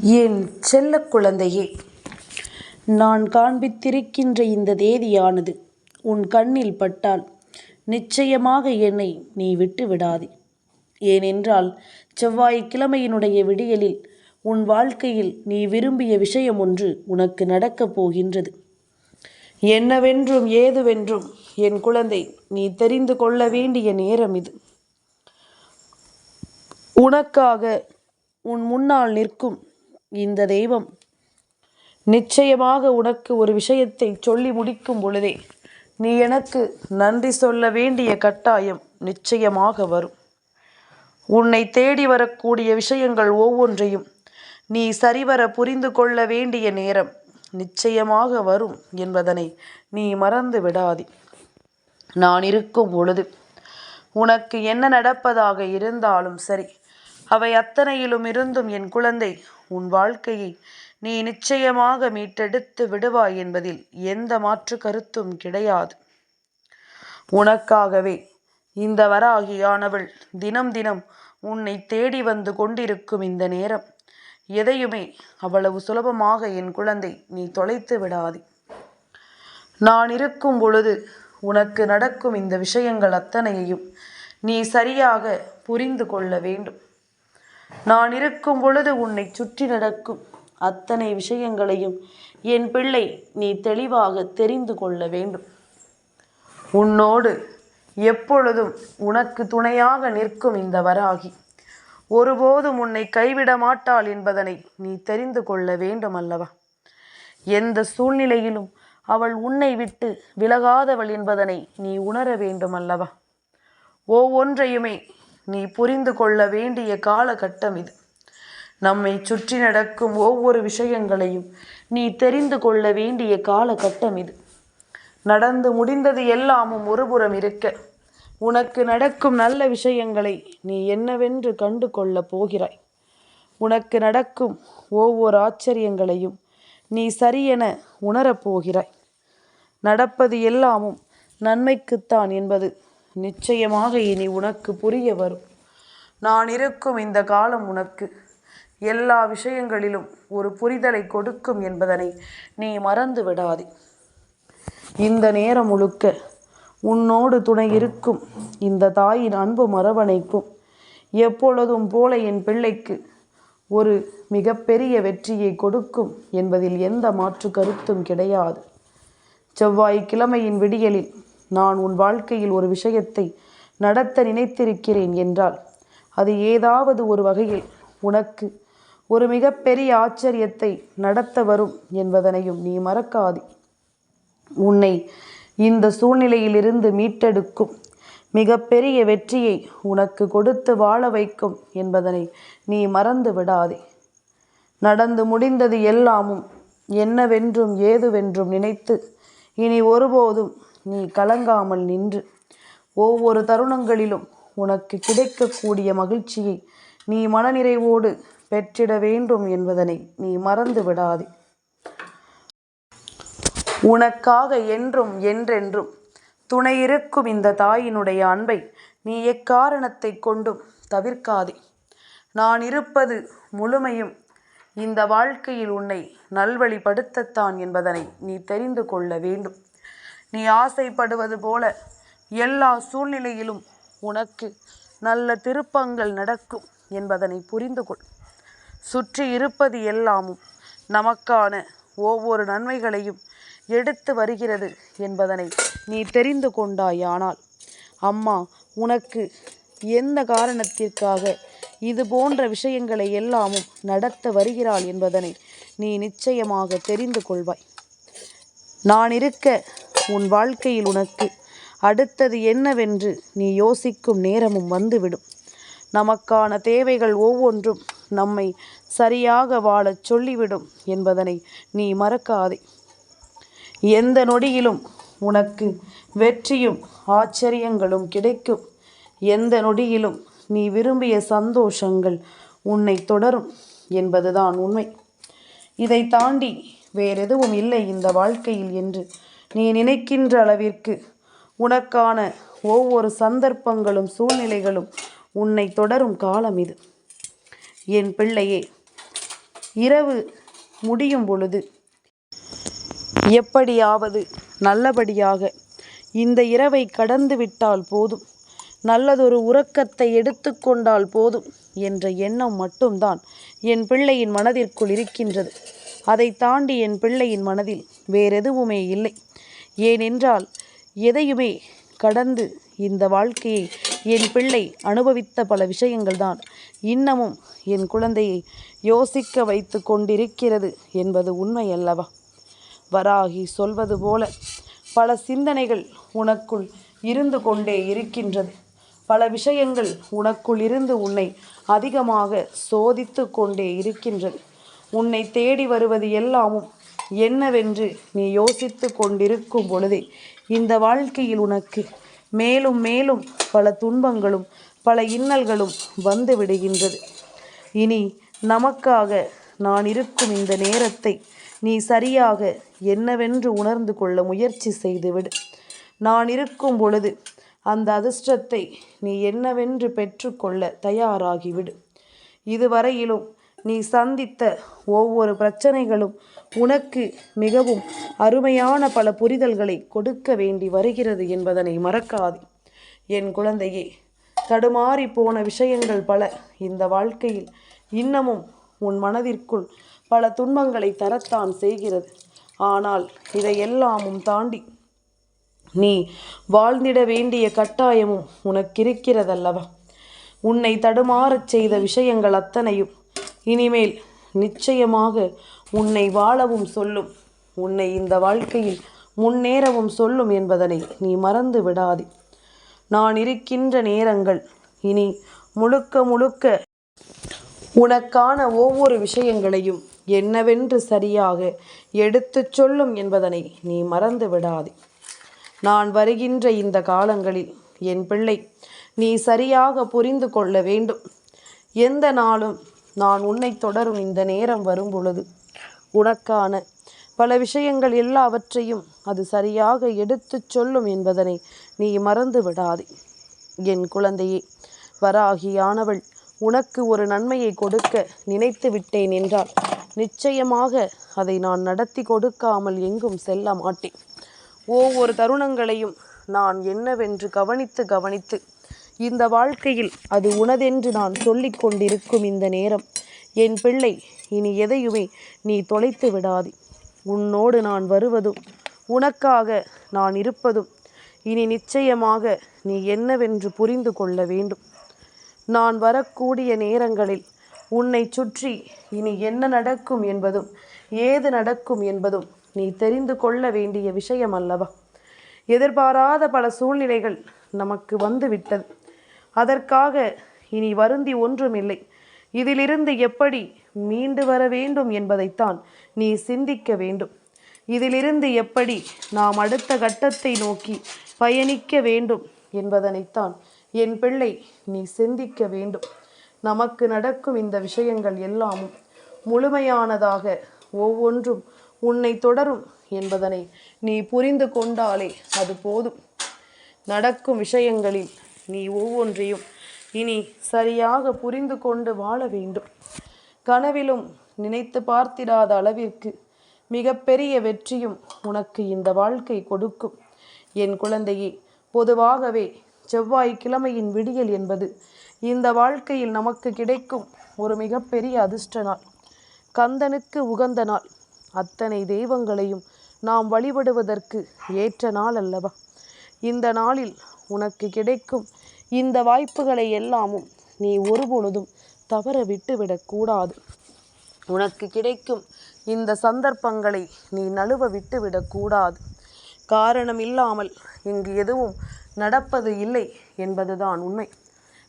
என் செல்ல குழந்தையே நான் காண்பித்திருக்கின்ற இந்த தேதியானது உன் கண்ணில் பட்டால் நிச்சயமாக என்னை நீ விட்டு விடாதே. ஏனென்றால் செவ்வாய்க்கிழமையினுடைய விடியலில் உன் வாழ்க்கையில் நீ விரும்பிய விஷயம் ஒன்று உனக்கு நடக்கப் போகின்றது. என்னவென்றும் ஏதுவென்றும் என் குழந்தை நீ தெரிந்து கொள்ள வேண்டிய நேரம் இது. உனக்காக உன் முன்னால் நிற்கும் இந்த தெய்வம். நிச்சயமாக உனக்கு ஒரு விஷயத்தை சொல்லி முடிக்கும் பொழுதே நீ எனக்கு நன்றி சொல்ல வேண்டிய கட்டாயம் நிச்சயமாக வரும். உன்னை தேடி வரக்கூடிய விஷயங்கள் ஒவ்வொன்றையும் நீ சரிவர புரிந்து கொள்ள வேண்டிய நேரம் நிச்சயமாக வரும் என்பதனை நீ மறந்து விடாதே. நான் இருக்கும் பொழுது உனக்கு என்ன நடப்பதாக இருந்தாலும் சரி அவை அத்தனையிலும் இருந்தும் என் குழந்தை உன் வாழ்க்கையை நீ நிச்சயமாக மீட்டெடுத்து விடுவாய் என்பதில் எந்த மாற்று கருத்தும் கிடையாது. உனக்காகவே இந்த வராகியானவள் தினம் தினம் உன்னை தேடி வந்து கொண்டிருக்கும் இந்த நேரம். எதையுமே அவ்வளவு சுலபமாக என் குழந்தை நீ தொலைத்து விடாதே. நான் இருக்கும் பொழுது உனக்கு நடக்கும் இந்த விஷயங்கள் அத்தனையையும் நீ சரியாக புரிந்து கொள்ள வேண்டும். நான் இருக்கும் பொழுது உன்னை சுற்றி நடக்கும் அத்தனை விஷயங்களையும் என் பிள்ளை நீ தெளிவாக தெரிந்து கொள்ள வேண்டும். உன்னோடு எப்பொழுதும் உனக்கு துணையாக நிற்கும் இந்த வராகி. ஒருபோதும் உன்னை கைவிட மாட்டாள் என்பதனை நீ தெரிந்து கொள்ள வேண்டும் அல்லவா எந்த சூழ்நிலையிலும் அவள் உன்னை விட்டு விலகாதவள் என்பதனை நீ உணர வேண்டும் அல்லவா ஒவ்வொன்றையுமே நீ புரிந்து கொள்ள வேண்டிய காலகட்டம் இது. நம்மை சுற்றி நடக்கும் ஒவ்வொரு விஷயங்களையும் நீ தெரிந்து கொள்ள வேண்டிய காலகட்டம் இது. நடந்து முடிந்தது எல்லாமும் ஒருபுறம் இருக்க. உனக்கு நடக்கும் நல்ல விஷயங்களை நீ என்னவென்று கண்டு கொள்ளப் போகிறாய். உனக்கு நடக்கும் ஒவ்வொரு ஆச்சரியங்களையும் நீ சரியென உணரப்போகிறாய் நடப்பது எல்லாமும் நன்மைக்குத்தான் என்பது நிச்சயமாக இனி உனக்கு புரிய வரும். நான் இருக்கும் இந்த காலம் உனக்கு. எல்லா விஷயங்களிலும் ஒரு புரிதலை கொடுக்கும் என்பதனை நீ மறந்து விடாதே. இந்த நேரம் முழுக்க உன்னோடு துணை இருக்கும் இந்த தாயின் அன்பு மரவணைப்பும் எப்பொழுதும் போல என் பிள்ளைக்கு ஒரு மிகப்பெரிய வெற்றியை கொடுக்கும் என்பதில் எந்த மாற்று கருத்தும் கிடையாது. செவ்வாய்க்கிழமையின் விடியலில் நான் உன் வாழ்க்கையில் ஒரு விஷயத்தை நடத்த நினைத்திருக்கிறேன் என்றால் அது ஏதாவது ஒரு வகையில் உனக்கு ஒரு மிகப்பெரிய ஆச்சரியத்தை நடத்த வரும் என்பதனையும் நீ மறக்காதே. உன்னை இந்த சூழ்நிலையிலிருந்து மீட்டெடுக்கும் மிகப்பெரிய வெற்றியை உனக்கு கொடுத்து வாழ வைக்கும் என்பதனை நீ மறந்து விடாதே. நடந்து முடிந்தது எல்லாமும் என்னவென்றும் ஏதுவென்றும் நினைத்து இனி ஒருபோதும் நீ கலங்காமல் நின்று ஒவ்வொரு தருணங்களிலும் உனக்கு கிடைக்கக்கூடிய மகிழ்ச்சியை நீ மனநிறைவோடு பெற்றிட வேண்டும் என்பதனை நீ மறந்து விடாதே. உனக்காக என்றும் என்றென்றும் துணை இருக்கும் இந்த தாயினுடைய அன்பை நீ எக்காரணத்தை கொண்டும் தவிர்க்காதே. நான் இருப்பது முழுமையும் இந்த வாழ்க்கையில் உன்னை நல்வழிப்படுத்தத்தான் என்பதனை நீ தெரிந்து கொள்ள வேண்டும். நீ ஆசைப்படுவது போல எல்லா சூழ்நிலையிலும் உனக்கு நல்ல திருப்பங்கள் நடக்கும் என்பதனை புரிந்து கொள் சுற்றி இருப்பது எல்லாமும் நமக்கான ஒவ்வொரு நன்மைகளையும் எடுத்து வருகிறது என்பதனை நீ தெரிந்து கொண்டாயானால் அம்மா உனக்கு எந்த காரணத்திற்காக இது போன்ற விஷயங்களை எல்லாமும் நடத்த வருகிறாள் என்பதனை நீ நிச்சயமாக தெரிந்து கொள்வாய். நான் இருக்க உன் வாழ்க்கையில் உனக்கு அடுத்தது என்னவென்று நீ யோசிக்கும் நேரமும் வந்துவிடும். நமக்கான தேவைகள் ஒவ்வொன்றும் நம்மை சரியாக வாழச் சொல்லிவிடும் என்பதனை நீ மறக்காதே. எந்த நொடியிலும் உனக்கு வெற்றியும் ஆச்சரியங்களும் கிடைக்கும். எந்த நொடியிலும் நீ விரும்பிய சந்தோஷங்கள் உன்னை தொடரும் என்பதுதான் உண்மை. இதை தாண்டி வேறெதுவும் இல்லை இந்த வாழ்க்கையில் என்று நீ நினைக்கின்ற அளவிற்கு உனக்கான ஒவ்வொரு சந்தர்ப்பங்களும் சூழ்நிலைகளும் உன்னை தொடரும் காலம் இது. என் பிள்ளையே இரவு முடியும் பொழுது எப்படியாவது நல்லபடியாக இந்த இரவை கடந்து விட்டால் போதும். நல்லதொரு உறக்கத்தை எடுத்துக்கொண்டால் போதும் என்ற எண்ணம் மட்டும்தான் என் பிள்ளையின் மனதிற்குள் இருக்கின்றது. அதை தாண்டி என் பிள்ளையின் மனதில் வேறெதுவுமே இல்லை. ஏனென்றால் எதையுமே கடந்து இந்த வாழ்க்கையை என் பிள்ளை அனுபவித்த பல விஷயங்கள் தான் இன்னமும் என் குழந்தையை யோசிக்க வைத்து கொண்டிருக்கிறது என்பது உண்மை அல்லவா வராகி சொல்வது போல பல சிந்தனைகள் உனக்குள் இருந்து கொண்டே இருக்கின்றது. பல விஷயங்கள் உனக்குள் இருந்து உன்னை அதிகமாக சோதித்து கொண்டே இருக்கின்றது. உன்னை தேடி வருவது எல்லாமும் என்னவென்று நீ யோசித்து கொண்டிருக்கும் பொழுதே இந்த வாழ்க்கையில் உனக்கு மேலும் மேலும் பல துன்பங்களும் பல இன்னல்களும் வந்து விடுகின்றது. இனி நமக்காக நான் இருக்கும் இந்த நேரத்தை நீ சரியாக என்னவென்று உணர்ந்து கொள்ள முயற்சி செய்துவிடு. நான் இருக்கும் பொழுது அந்த அதிர்ஷ்டத்தை நீ என்னவென்று பெற்றுக்கொள்ள தயாராகிவிடு. இதுவரையிலும் நீ சந்தித்த ஒவ்வொரு பிரச்சனைகளும் உனக்கு மிகவும் அருமையான பல புரிதல்களை கொடுக்க வேண்டி வருகிறது என்பதனை மறக்காது. என் குழந்தையே தடுமாறி போன விஷயங்கள் பல இந்த வாழ்க்கையில் இன்னமும் உன் மனதிற்குள் பல துன்பங்களை தரத்தான் செய்கிறது. ஆனால் இதையெல்லாமும் தாண்டி நீ வாழ்ந்திட வேண்டிய கட்டாயமும் உனக்கிருக்கிறதல்லவா? உன்னை தடுமாறச் செய்த விஷயங்கள் அத்தனையும் இனிமேல் நிச்சயமாக உன்னை வாழவும் சொல்லும். உன்னை இந்த வாழ்க்கையில் முன்னேறவும் சொல்லும் என்பதனை நீ மறந்து விடாதே. நான் இருக்கின்ற நேரங்கள் இனி முழுக்க முழுக்க உனக்கான ஒவ்வொரு விஷயங்களையும் என்னவென்று சரியாக எடுத்துச் சொல்லும் என்பதனை நீ மறந்து விடாதே. நான் வருகின்ற இந்த காலங்களில் என் பிள்ளை நீ சரியாக புரிந்து கொள்ள வேண்டும். எந்த நாளும் நான் உன்னை தொடரும் இந்த நேரம் வரும் பொழுது உனக்கான பல விஷயங்கள் எல்லாவற்றையும் அது சரியாக எடுத்துச் சொல்லும் என்பதனை நீ மறந்து விடாதே என் குழந்தையே வராகியானவள் உனக்கு ஒரு நன்மையை கொடுக்க நினைத்து விட்டேன் என்றால் நிச்சயமாக அதை நான் நடத்தி கொடுக்காமல் எங்கும் செல்ல மாட்டேன். ஒவ்வொரு தருணங்களையும் நான் என்னவென்று கவனித்து கவனித்து இந்த வாழ்க்கையில் அது உனதென்று நான் சொல்லிக் கொண்டிருக்கும் இந்த நேரம் என் பிள்ளை இனி எதையுமே நீ தொலைத்து விடாதே. உன்னோடு நான் வருவதும் உனக்காக நான் இருப்பதும் இனி நிச்சயமாக நீ என்னவென்று புரிந்து கொள்ள வேண்டும். நான் வரக்கூடிய நேரங்களில் உன்னை சுற்றி இனி என்ன நடக்கும் என்பதும் ஏது நடக்கும் என்பதும் நீ தெரிந்து கொள்ள வேண்டிய விஷயம் அல்லவா எதிர்பாராத பல சூழ்நிலைகள் நமக்கு வந்துவிட்டது. அதற்காக இனி வருந்தி ஒன்றுமில்லை. இதிலிருந்து எப்படி மீண்டு வர வேண்டும் என்பதைத்தான் நீ சிந்திக்க வேண்டும். இதிலிருந்து எப்படி நாம் அடுத்த கட்டத்தை நோக்கி பயணிக்க வேண்டும் என்பதனைத்தான் என் பிள்ளை நீ சிந்திக்க வேண்டும். நமக்கு நடக்கும் இந்த விஷயங்கள் எல்லாமும் முழுமையானதாக ஒவ்வொன்றும் உன்னை தொடரும் என்பதனை நீ புரிந்து கொண்டாலே அது போதும். நடக்கும் விஷயங்களில் நீ ஒவ்வொன்றையும் இனி சரியாக புரிந்து கொண்டு வாழ வேண்டும். கனவிலும் நினைத்து பார்த்திடாத அளவிற்கு மிகப்பெரிய வெற்றியும் உனக்கு இந்த வாழ்க்கை கொடுக்கும். என் குழந்தையே பொதுவாகவே செவ்வாய்க்கிழமையின் விடியல் என்பது இந்த வாழ்க்கையில் நமக்கு கிடைக்கும் ஒரு மிகப்பெரிய அதிர்ஷ்ட நாள். கந்தனுக்கு உகந்த நாள். அத்தனை தெய்வங்களையும் நாம் வழிபடுவதற்கு ஏற்ற நாள் அல்லவா? இந்த நாளில் உனக்கு கிடைக்கும் இந்த வாய்ப்புகளை எல்லாமும் நீ ஒருபொழுதும் தவற விட்டுவிடக்கூடாது உனக்கு கிடைக்கும் இந்த சந்தர்ப்பங்களை நீ நழுவ விட்டுவிடக்கூடாது காரணம் இல்லாமல் இங்கு எதுவும் நடப்பது இல்லை என்பதுதான் உண்மை.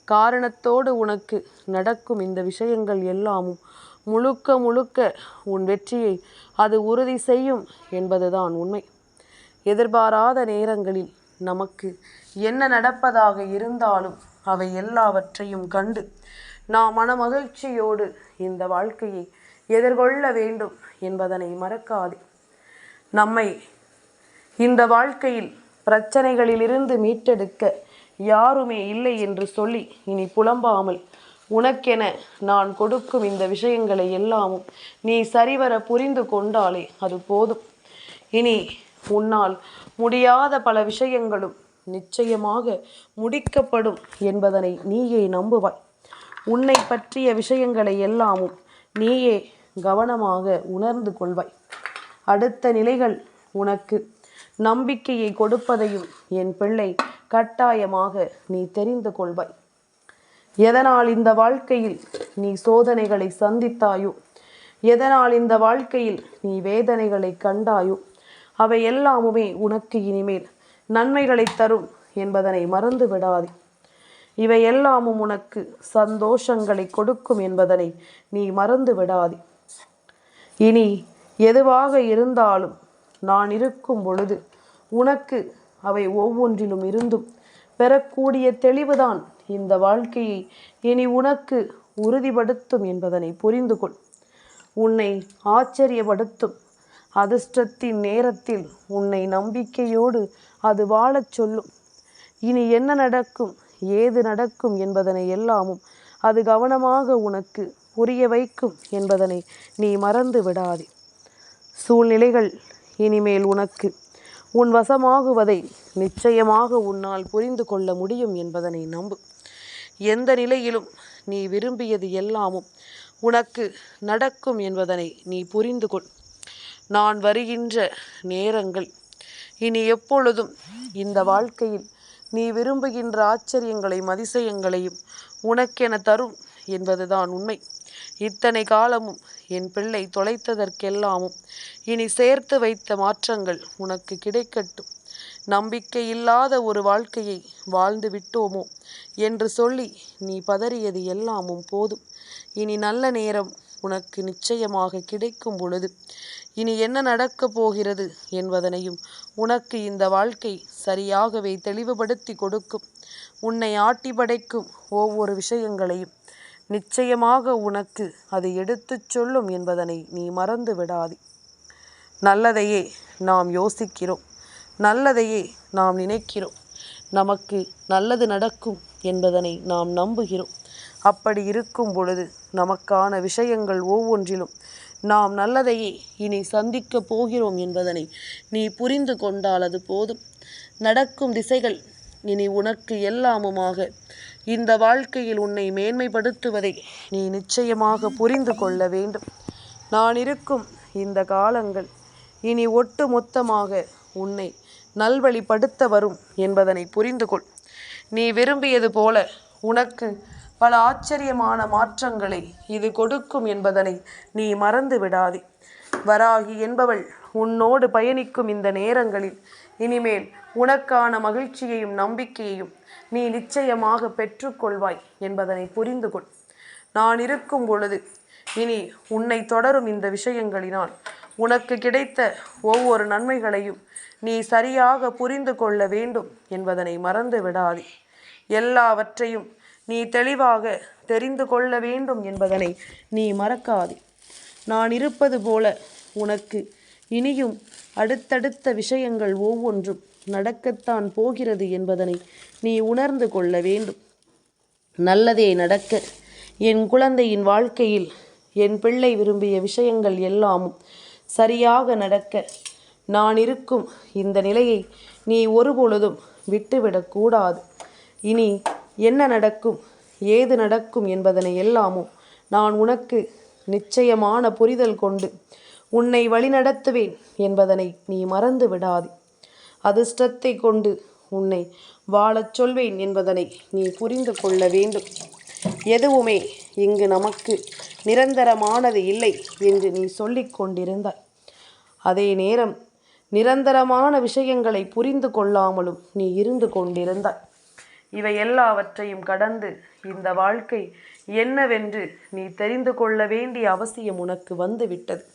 காரணத்தோடு உனக்கு நடக்கும் இந்த விஷயங்கள் எல்லாமும் முழுக்க முழுக்க உன் வெற்றியை அது உறுதி செய்யும் என்பதுதான் உண்மை. எதிர்பாராத நேரங்களில் நமக்கு என்ன நடப்பதாக இருந்தாலும் அவை எல்லாவற்றையும் கண்டு நாம் மனமகிழ்ச்சியோடு இந்த வாழ்க்கையை எதிர்கொள்ள வேண்டும் என்பதனை மறக்காதே. நம்மை இந்த வாழ்க்கையில் பிரச்சனைகளிலிருந்து மீட்டெடுக்க யாருமே இல்லை என்று சொல்லி இனி புலம்பாமல் உனக்கென நான் கொடுக்கும் இந்த விஷயங்களை எல்லாமும் நீ சரிவர புரிந்து கொண்டாலே அது போதும். இனி உன்னால் முடியாத பல விஷயங்களும் நிச்சயமாக முடிக்கப்படும் என்பதனை நீயே நம்புவாய். உன்னை பற்றிய விஷயங்களை எல்லாமும் நீயே கவனமாக உணர்ந்து கொள்வாய். அடுத்த நிலைகள் உனக்கு நம்பிக்கையை கொடுப்பதையும் என் பிள்ளை கட்டாயமாக நீ தெரிந்து கொள்வாய். எதனால் இந்த வாழ்க்கையில் நீ சோதனைகளை சந்தித்தாயோ? எதனால் இந்த வாழ்க்கையில் நீ வேதனைகளை கண்டாயோ? அவை எல்லாமுமே உனக்கு இனிமேல் நன்மைகளை தரும் என்பதனை மறந்து விடாதே. இவை எல்லாமும் உனக்கு சந்தோஷங்களை கொடுக்கும் என்பதனை நீ மறந்து விடாதே. இனி எதுவாக இருந்தாலும் நான் இருக்கும் பொழுது உனக்கு அவை ஒவ்வொன்றிலும் இருந்தும் பெறக்கூடிய தெளிவுதான் இந்த வாழ்க்கையை இனி உனக்கு உறுதிப்படுத்தும் என்பதனை புரிந்து கொள் உன்னை ஆச்சரியப்படுத்தும் அதிர்ஷ்டத்தின் நேரத்தில் உன்னை நம்பிக்கையோடு அது வாழச் சொல்லும். இனி என்ன நடக்கும் ஏது நடக்கும் என்பதனை எல்லாமும் அது கவனமாக உனக்கு புரிய வைக்கும் என்பதனை நீ மறந்து விடாதே. சூழ்நிலைகள் இனிமேல் உனக்கு உன் வசமாகுவதை நிச்சயமாக உன்னால் புரிந்து கொள்ள முடியும் என்பதனை நம்பு. எந்த நிலையிலும் நீ விரும்பியது எல்லாமும் உனக்கு நடக்கும் என்பதனை நீ புரிந்து கொள். நான் வருகின்ற நேரங்கள். இனி எப்பொழுதும் இந்த வாழ்க்கையில் நீ விரும்புகின்ற ஆச்சரியங்களையும் அதிசயங்களையும் உனக்கென தரும் என்பதுதான் உண்மை. இத்தனை காலமும் என் பிள்ளை தொலைத்ததற்கெல்லாமும் இனி சேர்த்து வைத்த மாற்றங்கள் உனக்கு கிடைக்கட்டும். நம்பிக்கை இல்லாத ஒரு வாழ்க்கையை வாழ்ந்து விட்டோமோ என்று சொல்லி நீ பதறியது எல்லாமும் போதும். இனி நல்ல நேரம் உனக்கு நிச்சயமாக கிடைக்கும் பொழுது இனி என்ன நடக்கப் போகிறது என்பதனையும் உனக்கு இந்த வாழ்க்கை சரியாகவே தெளிவுபடுத்தி கொடுக்கும். உன்னை ஆட்டி படைக்கும் ஒவ்வொரு விஷயங்களையும் நிச்சயமாக உனக்கு அது எடுத்துச் சொல்லும் என்பதனை நீ மறந்து விடாது. நல்லதையே நாம் யோசிக்கிறோம். நல்லதையே நாம் நினைக்கிறோம். நமக்கு நல்லது நடக்கும் என்பதனை நாம் நம்புகிறோம். அப்படி இருக்கும் பொழுது நமக்கான விஷயங்கள் ஒவ்வொன்றிலும் நாம் நல்லதையே இனி சந்திக்கப் போகிறோம் என்பதனை நீ புரிந்து கொண்டால் அது போதும். நடக்கும் திசைகள் இனி உனக்கு எல்லாமுமாக. இந்த வாழ்க்கையில் உன்னை மேன்மைப்படுத்துவதை நீ நிச்சயமாக புரிந்து கொள்ள வேண்டும். நான் இருக்கும் இந்த காலங்கள் இனி ஒட்டு மொத்தமாக உன்னை நல்வழிப்படுத்த வரும் என்பதனை புரிந்து கொள். நீ விரும்பியது போல உனக்கு பல ஆச்சரியமான மாற்றங்களை இது கொடுக்கும் என்பதனை நீ மறந்து விடாதே. வராகி என்பவள் உன்னோடு பயணிக்கும் இந்த நேரங்களில் இனிமேல் உனக்கான மகிழ்ச்சியையும் நம்பிக்கையையும் நீ நிச்சயமாக பெற்றுக்கொள்வாய் என்பதனை புரிந்து கொள். நான் இருக்கும் பொழுது இனி உன்னை தொடரும் இந்த விஷயங்களினால் உனக்கு கிடைத்த ஒவ்வொரு நன்மைகளையும் நீ சரியாக புரிந்து கொள்ள வேண்டும் என்பதனை மறந்து விடாதே. எல்லாவற்றையும் நீ தெளிவாக தெரிந்து கொள்ள வேண்டும் என்பதனை நீ மறக்காதே. நான் இருப்பது போல உனக்கு இனியும் அடுத்தடுத்த விஷயங்கள் ஒவ்வொன்றும் நடக்கத்தான் போகிறது என்பதனை நீ உணர்ந்து கொள்ள வேண்டும். நல்லதே நடக்க. என் குழந்தையின் வாழ்க்கையில் என் பிள்ளை விரும்பிய விஷயங்கள் எல்லாமும் சரியாக நடக்க. நான் இருக்கும் இந்த நிலையை நீ ஒருபொழுதும் விட்டுவிடக்கூடாது. இனி என்ன நடக்கும்? ஏது நடக்கும் என்பதனை எல்லாமும் நான் உனக்கு நிச்சயமான புரிதல் கொண்டு உன்னை வழிநடத்துவேன் என்பதனை நீ மறந்து விடாதே. அதிர்ஷ்டத்தை கொண்டு உன்னை வாழச் சொல்வேன் என்பதனை நீ புரிந்து கொள்ள வேண்டும். எதுவுமே இங்கு நமக்கு நிரந்தரமானது இல்லை என்று நீ சொல்லிக் கொண்டிருந்தாய். அதே நேரம் நிரந்தரமான விஷயங்களை புரிந்து கொள்ளாமலும் நீ இருந்து கொண்டிருந்தாய். இவை எல்லாவற்றையும் கடந்து இந்த வாழ்க்கை என்னவென்று நீ தெரிந்து கொள்ள வேண்டிய அவசியம் உனக்கு வந்துவிட்டது.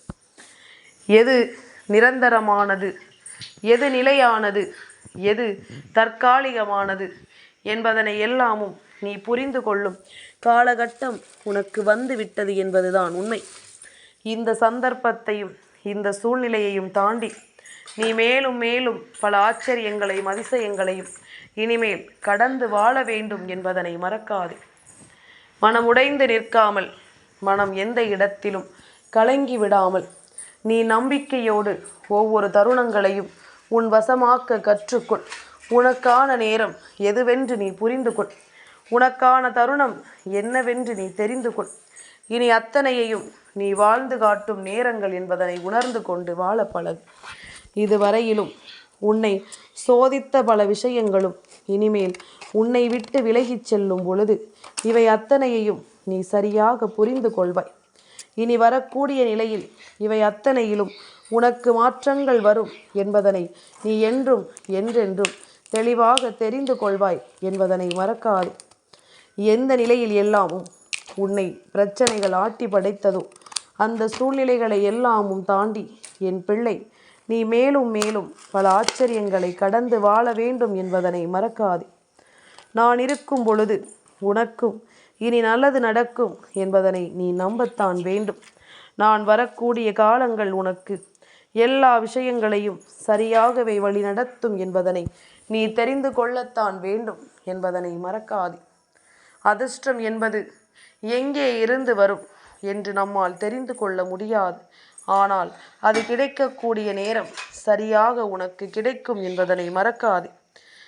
எது நிரந்தரமானது? எது நிலையானது? எது தற்காலிகமானது? என்பதனை எல்லாமும் நீ புரிந்து கொள்ளும் காலகட்டம் உனக்கு வந்து விட்டது என்பதுதான் உண்மை. இந்த சந்தர்ப்பத்தையும் இந்த சூழ்நிலையையும் தாண்டி நீ மேலும் மேலும் பல ஆச்சரியங்களையும் அதிசயங்களையும் இனிமேல் கடந்து வாழ வேண்டும் என்பதனை மறக்காதே. மனம் உடைந்து நிற்காமல் மனம் எந்த இடத்திலும் கலங்கி விடாமல் நீ நம்பிக்கையோடு ஒவ்வொரு தருணங்களையும் உன் வசமாக்க கற்றுக்கொள். உனக்கான நேரம் எதுவென்று நீ புரிந்து கொள். உனக்கான தருணம் என்னவென்று நீ தெரிந்து கொள். இனி அத்தனையையும் நீ வாழ்ந்து காட்டும் நேரங்கள் என்பதனை உணர்ந்து கொண்டு வாழ பழகு. இதுவரையிலும் உன்னை சோதித்த பல விஷயங்களும் இனிமேல் உன்னை விட்டு விலகிச் செல்லும் பொழுது இவை அத்தனையையும் நீ சரியாக புரிந்து கொள்வாய். இனி வரக்கூடிய நிலையில் இவை அத்தனையிலும் உனக்கு மாற்றங்கள் வரும் என்பதனை நீ என்றும் என்றென்றும் தெளிவாக தெரிந்து கொள்வாய் என்பதனை மறக்காது. எந்த நிலையில் எல்லாமும் உன்னை பிரச்சனைகள் ஆட்டி படைத்ததோ அந்த சூழ்நிலைகளை எல்லாமும் தாண்டி என் பிள்ளை நீ மேலும் மேலும் பல ஆச்சரியங்களை கடந்து வாழ வேண்டும் என்பதனை மறக்காதே. நான் இருக்கும் பொழுது உனக்கும் இனி நல்லது நடக்கும் என்பதனை நீ நம்பத்தான் வேண்டும். நான் வரக்கூடிய காலங்கள் உனக்கு எல்லா விஷயங்களையும் சரியாகவே வழி நடத்தும் என்பதனை நீ தெரிந்து கொள்ளத்தான் வேண்டும் என்பதனை மறக்காதே. அதிர்ஷ்டம் என்பது எங்கே இருந்து வரும் என்று நம்மால் தெரிந்து கொள்ள முடியாது. ஆனால் அது கிடைக்கக்கூடிய நேரம் சரியாக உனக்கு கிடைக்கும் என்பதனை மறக்காதே.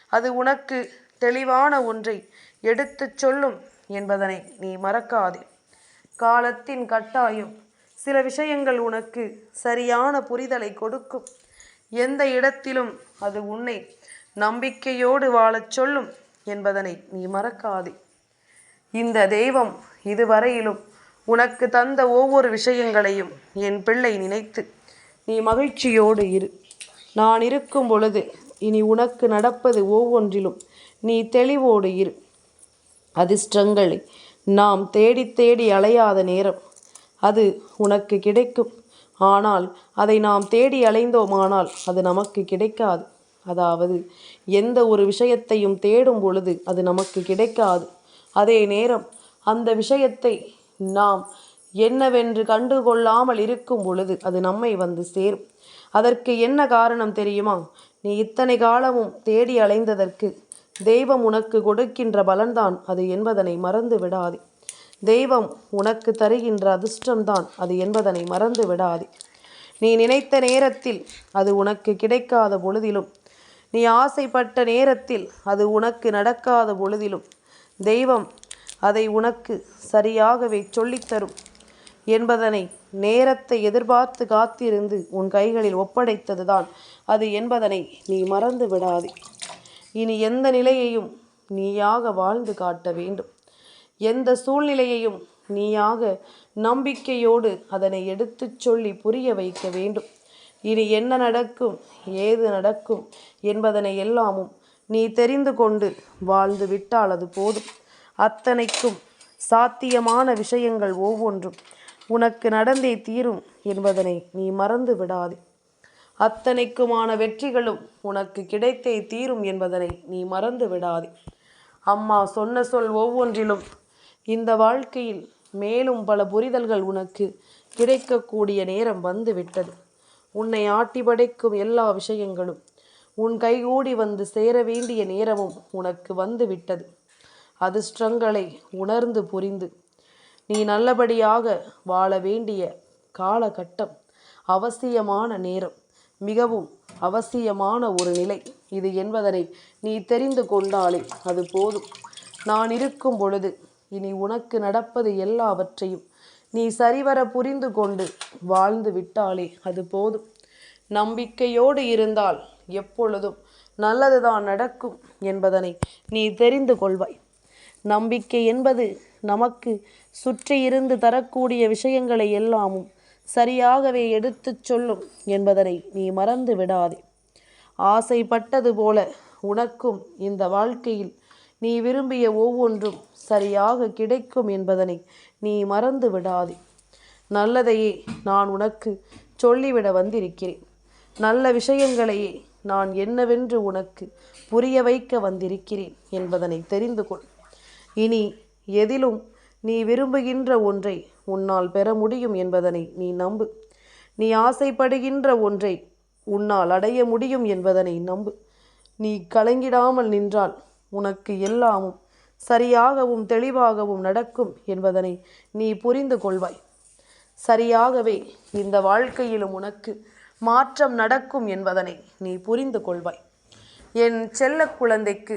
அது உனக்கு தெளிவான ஒன்றை எடுத்துச் சொல்லும் என்பதனை நீ மறக்காதே. காலத்தின் கட்டாயம் சில விஷயங்கள் உனக்கு சரியான புரிதலை கொடுக்கும். எந்த இடத்திலும் அது உன்னை நம்பிக்கையோடு வாழச் சொல்லும் என்பதனை நீ மறக்காதே. இந்த தெய்வம் இதுவரையிலும் உனக்கு தந்த ஒவ்வொரு விஷயங்களையும் என் பிள்ளை நினைத்து நீ மகிழ்ச்சியோடு இரு. நான் இருக்கும் பொழுது இனி உனக்கு நடப்பது ஒவ்வொன்றிலும் நீ தெளிவோடு இரு. அதிர்ஷ்டங்களை நாம் தேடி தேடி அலையாத நேரம் அது உனக்கு கிடைக்கும். ஆனால் அதை நாம் தேடி அலைந்தோமானால் அது நமக்கு கிடைக்காது. அதாவது எந்த ஒரு விஷயத்தையும் தேடும் பொழுது அது நமக்கு கிடைக்காது. அதே நேரம் அந்த விஷயத்தை நாம் என்னவென்று கண்டுகொள்ளாமல் இருக்கும் பொழுது அது நம்மை வந்து சேரும். அதற்கு என்ன காரணம் தெரியுமா? நீ இத்தனை காலமும் தேடி அலைந்ததற்கு தெய்வம் உனக்கு கொடுக்கின்ற பலன்தான் அது என்பதனை மறந்து விடாதே. தெய்வம் உனக்கு தருகின்ற அதிர்ஷ்டம்தான் அது என்பதனை மறந்து விடாதே. நீ நினைத்த நேரத்தில் அது உனக்கு கிடைக்காத பொழுதிலும் நீ ஆசைப்பட்ட நேரத்தில் அது உனக்கு நடக்காத பொழுதிலும் தெய்வம் அதை உனக்கு சரியாகவே சொல்லித்தரும் என்பதனை நேரத்தை எதிர்பார்த்து காத்திருந்து உன் கைகளில் ஒப்படைத்ததுதான். அது என்பதனை நீ மறந்து விடாதே. இனி எந்த நிலையையும் நீயாக வாழ்ந்து காட்ட வேண்டும். எந்த சூழ்நிலையையும் நீயாக நம்பிக்கையோடு அதனை எடுத்துச் சொல்லி புரிய வைக்க வேண்டும். இனி என்ன நடக்கும் ஏது நடக்கும் என்பதனை எல்லாமும் நீ தெரிந்து கொண்டு வாழ்ந்து விட்டால் அது போதும். அத்தனைக்கும் சாத்தியமான விஷயங்கள் ஒவ்வொன்றும் உனக்கு நடந்தே தீரும் என்பதனை நீ மறந்து விடாதே. அத்தனைக்குமான வெற்றிகளும் உனக்கு கிடைத்தே தீரும் என்பதனை நீ மறந்து விடாதே. அம்மா சொன்ன சொல் ஒவ்வொன்றிலும் இந்த வாழ்க்கையில் மேலும் பல புரிதல்கள் உனக்கு கிடைக்கக்கூடிய நேரம் வந்து விட்டது உன்னை ஆட்டி படைக்கும் எல்லா விஷயங்களும் உன் கைகூடி வந்து சேர வேண்டிய நேரமும் உனக்கு வந்து விட்டது அதிர்ஷ்டங்களை உணர்ந்து புரிந்து. நீ நல்லபடியாக வாழ வேண்டிய காலகட்டம் அவசியமான நேரம். மிகவும் அவசியமான ஒரு நிலை இது என்பதனை நீ தெரிந்து கொண்டாலே அது போதும். நான் இருக்கும் பொழுது இனி உனக்கு நடப்பது எல்லாவற்றையும் நீ சரிவர புரிந்து கொண்டு வாழ்ந்து விட்டாலே அது போதும். நம்பிக்கையோடு இருந்தால் எப்பொழுதும் நல்லதுதான் நடக்கும் என்பதனை நீ தெரிந்து கொள்வாய். நம்பிக்கை என்பது நமக்கு சுற்றி இருந்து தரக்கூடிய விஷயங்களை எல்லாமும் சரியாகவே எடுத்துச் சொல்லும் என்பதனை நீ மறந்து விடாதே. ஆசைப்பட்டது போல உனக்கும் இந்த வாழ்க்கையில் நீ விரும்பிய ஒவ்வொன்றும் சரியாக கிடைக்கும் என்பதனை நீ மறந்து விடாதே. நல்லதையே நான் உனக்கு சொல்லிவிட வந்திருக்கிறேன். நல்ல விஷயங்களையே நான் என்னவென்று உனக்கு புரிய வைக்க வந்திருக்கிறேன் என்பதனை தெரிந்து கொள். இனி எதிலும் நீ விரும்புகின்ற ஒன்றை உன்னால் பெற முடியும் என்பதனை நீ நம்பு. நீ ஆசைப்படுகின்ற ஒன்றை உன்னால் அடைய முடியும் என்பதனை நம்பு. நீ கலங்கிடாமல் நின்றால் உனக்கு எல்லாமும் சரியாகவும் தெளிவாகவும் நடக்கும் என்பதனை நீ புரிந்து கொள்வாய். சரியாகவே இந்த வாழ்க்கையிலும் உனக்கு மாற்றம் நடக்கும் என்பதனை நீ புரிந்து கொள்வாய். என் செல்ல குழந்தைக்கு